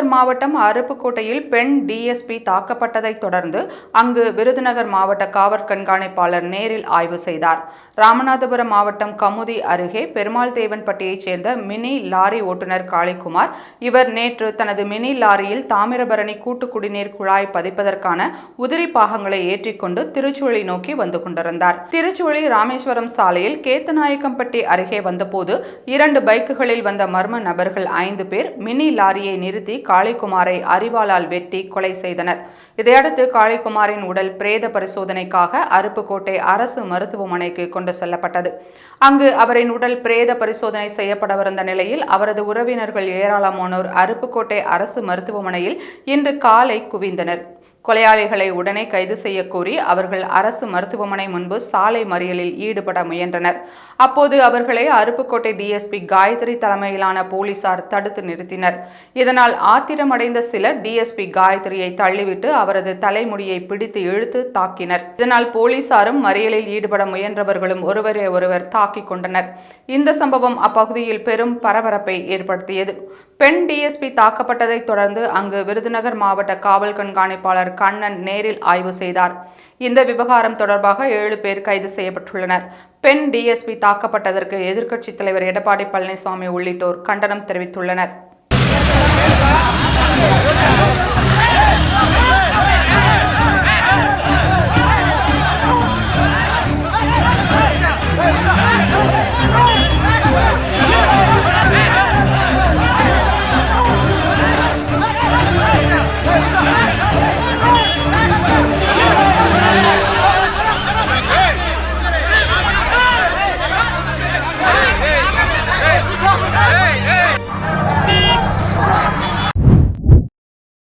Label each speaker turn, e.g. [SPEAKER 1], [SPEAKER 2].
[SPEAKER 1] Virudhunagar மாவட்டம் அருப்புக்கோட்டையில் பெண் டிஎஸ்பி தாக்கப்பட்டதைத் தொடர்ந்து அங்கு விருதுநகர் மாவட்ட காவற் கண்காணிப்பாளர் நேரில் ஆய்வு செய்தார். ராமநாதபுரம் மாவட்டம் கமுதி அருகே பெருமாள் தேவன்பட்டியைச் சேர்ந்த மினி லாரி ஓட்டுநர் காளிக்குமார் இவர் நேற்று தனது மினி லாரியில் தாமிரபரணி கூட்டு குடிநீர் குழாய் பதிப்பதற்கான உதிரி பாகங்களை ஏற்றிக்கொண்டு திருச்சுழி நோக்கி வந்து கொண்டிருந்தார். திருச்சுழி ராமேஸ்வரம் சாலையில் கேத்தநாயக்கம்பட்டி அருகே வந்தபோது இரண்டு பைக்குகளில் வந்த மர்ம நபர்கள் ஐந்து பேர் மினி லாரியை நிறுத்தி காளிக்குமாரை அரிவாளால் வெட்டி கொலை செய்தனர். இதையடுத்து காளிக்குமாரின் உடல் பிரேத பரிசோதனைக்காக அருப்புக்கோட்டை அரசு மருத்துவமனைக்கு கொண்டு செல்லப்பட்டது. அங்கு அவரின் உடல் பிரேத பரிசோதனை செய்யப்படவிருந்த நிலையில் அவரது உறவினர்கள் ஏராளமானோர் அருப்புக்கோட்டை அரசு மருத்துவமனையில் இன்று காலை குவிந்தனர். கொலையாளிகளை உடனே கைது செய்ய கோரி அவர்கள் அரசு மருத்துவமனை முன்பு சாலை மறியலில் ஈடுபட முயன்றனர். அப்போது அவர்களை அருப்புக்கோட்டை டிஎஸ்பி காயத்ரி தலைமையிலான போலீசார் தடுத்து நிறுத்தினர். இதனால் ஆத்திரமடைந்த சிலர் டிஎஸ்பி காயத்ரியை தள்ளிவிட்டு அவரது தலைமுடியை பிடித்து இழுத்து தாக்கினர். இதனால் போலீசாரும் மறியலில் ஈடுபட முயன்றவர்களும் ஒருவரை ஒருவர் தாக்கிக் கொண்டனர். இந்த சம்பவம் அப்பகுதியில் பெரும் பரபரப்பை ஏற்படுத்தியது. பெண் டிஎஸ்பி தாக்கப்பட்டதைத் தொடர்ந்து அங்கு விருதுநகர் மாவட்ட காவல் கண்காணிப்பாளர் ஆளுநர் கண்ணன் நேரில் ஆய்வு செய்தார். இந்த விவகாரம் தொடர்பாக ஏழு பேர் கைது செய்யப்பட்டுள்ளனர். பெண் டிஎஸ்பி தாக்கப்பட்டதற்கு எதிர்க்கட்சித் தலைவர் எடப்பாடி பழனிசாமி உள்ளிட்டோர் கண்டனம் தெரிவித்துள்ளனர்.